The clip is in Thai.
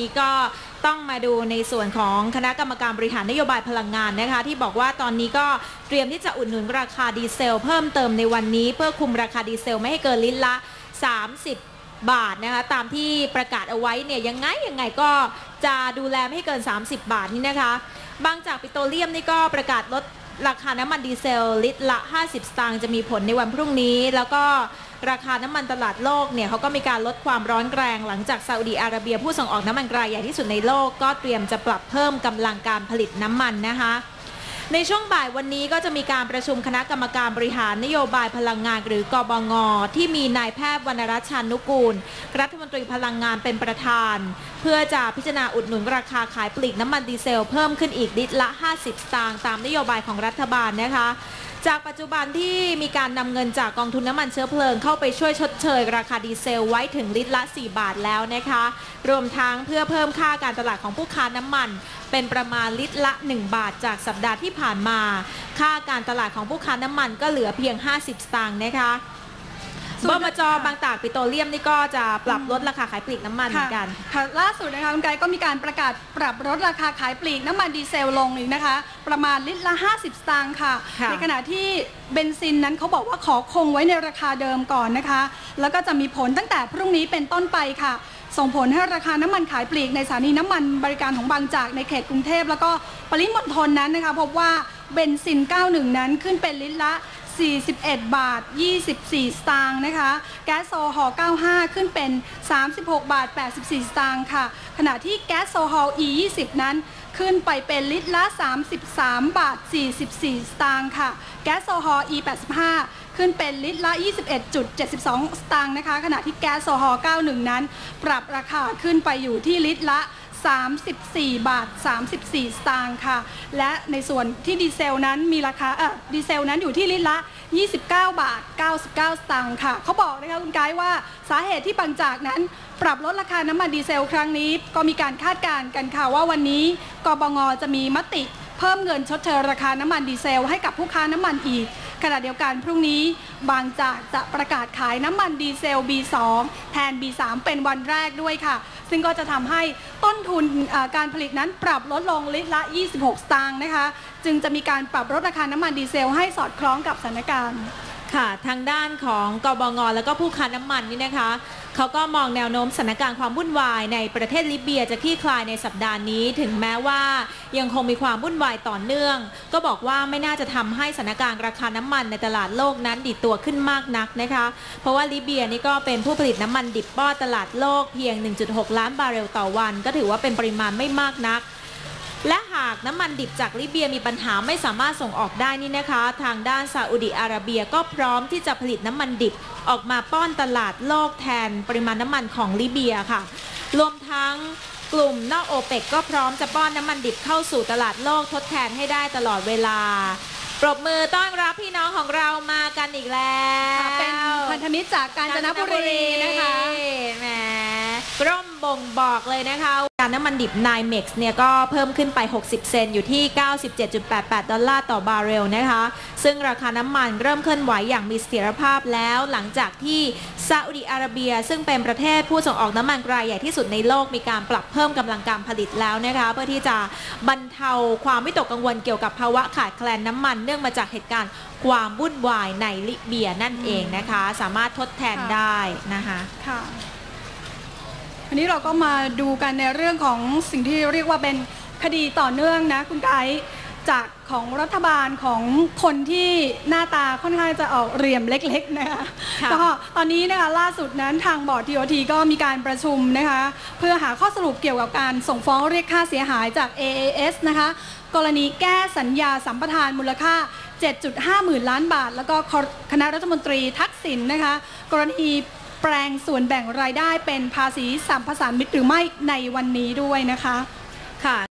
นี้ก็ต้องมาดูในส่วนของคณะกรรมการบริหารนโยบายพลังงานนะคะ ที่บอกว่าตอนนี้ก็เตรียมที่จะอุดหนุนราคาดีเซล เพิ่มเติมในวันนี้ เพื่อคุมราคาดีเซลไม่ให้เกินลิตรละ 30 บาทนะคะตามที่ประกาศเอาไว้เนี่ยยังไงยังไงก็จะดูแลไม่ให้เกิน 30 บาทนี่นะคะ บางจากปิโตรเลียมนี่ก็ประกาศลดราคาน้ำมันดีเซลลิตรละ 50 สตางค์จะมีผลในวันพรุ่งนี้แล้วก็ ราคาน้ำมันตลาดโลกเนี่ยเขาก็มีการลดความร้อนแรงหลังจากซาอุดีอาระเบียผู้ส่งออกน้ำมันรายใหญ่ที่สุดในโลกก็เตรียมจะปรับเพิ่มกำลังการผลิตน้ำมันนะคะในช่วงบ่ายวันนี้ก็จะมีการประชุมคณะกรรมการบริหารนโยบายพลังงานหรือกบงที่มีนายแพทย์วรรณรัชชานุกูล รัฐมนตรีพลังงานเป็นประธาน เพื่อจะพิจารณาอุดหนุนราคาขายปลีกน้ำมันดีเซลเพิ่มขึ้นอีกลิตรละ 50 สตางค์ตามนโยบายของรัฐบาลนะคะ จากปัจจุบันที่มีการนำเงินจากกองทุนน้ำมันเชื้อเพลิงเข้าไปช่วยชดเชย ราคาดีเซลไว้ถึงลิตรละ 4 บาทแล้วนะคะ รวมทั้งเพื่อเพิ่มค่าการตลาดของผู้ค้าน้ำมัน เป็นประมาณลิตรละ 1 บาทจากสัปดาห์ที่ผ่านมา ค่าการตลาดของผู้ค้าน้ำมันก็เหลือเพียง 50 สตางค์นะคะ บวนมจบางจากปิโตรเลียมนี่ก็จะปรับลดราคาขายปลีกน้ำมันเหมือนกัน ค่ะล่าสุดนะคะคุณไกด์ก็มีการประกาศปรับลดราคาขายปลีกน้ำมันดีเซลลงอีกนะคะ ประมาณลิตรละ 50 สตางค์ค่ะ ค่ะในขณะที่เบนซินนั้นเขาบอกว่าขอคงไว้ในราคาเดิมก่อนนะคะ แล้วก็จะมีผลตั้งแต่พรุ่งนี้เป็นต้นไปค่ะ ส่งผลให้ราคาน้ำมันขายปลีกในสถานีน้ำมันบริการของบางจากในเขตกรุงเทพ แล้วก็ปริมณฑลนั้นนะคะพบว่าเบนซิน 91 นั้นขึ้นเป็นลิตรละ 41 บาท 24 สตางค์นะคะ แก๊สโซฮอล์95 ขึ้นเป็น 36 บาท 84 สตางค์ค่ะ ขณะที่แก๊สโซฮอล์ E20 นั้นขึ้นไปเป็นลิตรละ 33 บาท 44 สตางค์ค่ะ แก๊สโซฮอล์ E85 ขึ้นเป็นลิตรละ 21.72 สตางค์นะคะ ขณะที่แก๊สโซฮอล์91 นั้น ปรับราคาขึ้นไปอยู่ที่ลิตรละ 34 บาท 34 สตางค์ค่ะ และในส่วนที่ดีเซลนั้นมีราคาเออดีเซลนั้นอยู่ที่ลิตรละ 29 บาท 99 สตางค์ค่ะ เขาบอกนะคะคุณกด์ว่าสาเหตุที่บางจากนั้นปรับลดราคาน้ำมันดีเซลครั้งนี้ ก็มีการคาดการณ์กันค่ะว่าวันนี้กบงจะมีมติ เพิ่มเงินชดเชยราคาน้ำมันดีเซลให้กับผู้ค้าน้ำมันอีก ขณะเดียวกันพรุ่งนี้บางจากจะประกาศขายน้ำมันดีเซล B2 แทน B3 เป็นวันแรกด้วยค่ะ ซึ่งก็จะทำให้ต้นทุนการผลิตนั้นปรับลดลงลิตรละ 26 สตางค์นะคะ จึงจะมีการปรับลดราคาน้ำมันดีเซลให้สอดคล้องกับสถานการณ์ค่ะทางด้านของกบง แล้วก็ผู้ค้าน้ำมันนี่นะคะ เขาก็มองแนวโน้มสถานการณ์ความวุ่นวายในประเทศลิเบียจะคลี่คลายในสัปดาห์นี้ ถึงแม้ว่ายังคงมีความวุ่นวายต่อเนื่อง ก็บอกว่าไม่น่าจะทำให้สถานการณ์ราคาน้ำมันในตลาดโลกนั้นดิดตัวขึ้นมากนักนะคะ เพราะว่าลิเบียนี่ก็เป็นผู้ผลิตน้ำมันดิบป้อตลาดโลกเพียง 1.6 ล้านบาร์เรลต่อวัน ก็ถือว่าเป็นปริมาณไม่มากนัก และหากน้ำมันดิบจากลิเบียมีปัญหาไม่สามารถส่งออกได้นี่นะคะ ทางด้านซาอุดิอาระเบียก็พร้อมที่จะผลิตน้ำมันดิบออกมาป้อนตลาดโลกแทนปริมาณน้ำมันของลิเบียค่ะ รวมทั้งกลุ่มนอกโอเปกก็พร้อมจะป้อนน้ำมันดิบเข้าสู่ตลาดโลกทดแทนให้ได้ตลอดเวลา ปรบมือต้อนรับพี่น้องของเรามากันอีกแล้วเป็นพันธมิตรจากกาญจนบุรีนะคะแหมร่มบ่งบอกเลยนะคะ การน้ำมันดิบนเม็กซ์เนี่ยก็เพิ่มขึ้นไป 60 เซนต์อยู่ที่ 97.88 ดอลลาร์ต่อบาร์เรลนะคะ ซึ่งราคาน้ำมันเริ่มเคลื่อนไหวอย่างมีเสถียรภาพแล้ว หลังจากที่ซาอุดิอาระเบีย ซึ่งเป็นประเทศผู้ส่งออกน้ำมันรายใหญ่ที่สุดในโลกมีการปรับเพิ่มกำลังการผลิตแล้วนะคะ เพื่อที่จะบรรเทาความวิตกกังวลเกี่ยวกับภาวะขาดแคลนน้ำมัน เนื่องมาจากเหตุการณ์ความวุ่นวายในลิเบียนั่นเองนะคะ สามารถทดแทนได้นะคะค่ะ วันนี้เราก็มาดูกันในเรื่องของสิ่งที่เรียกว่าเป็นคดีต่อเนื่องนะคุณไกด์จากของรัฐบาลของคนที่หน้าตาค่อนข้างจะออกเหลี่ยมเล็กๆนะคะค่ะก็ตอนนี้นะคะล่าสุดนั้นทางบอร์ดทีโอทีก็มีการประชุมนะคะเพื่อหาข้อสรุปเกี่ยวกับการส่งฟ้องเรียกค่าเสียหายจาก AAS นะคะกรณีแก้สัญญาสัมปทานมูลค่า 7.5 หมื่นล้านบาท แล้วก็คณะรัฐมนตรีทักษิณนะคะ กรณี แปลงส่วนแบ่งรายได้เป็นภาษีสัมภาษามิตรหรือไม่ในวันนี้ด้วยนะคะค่ะ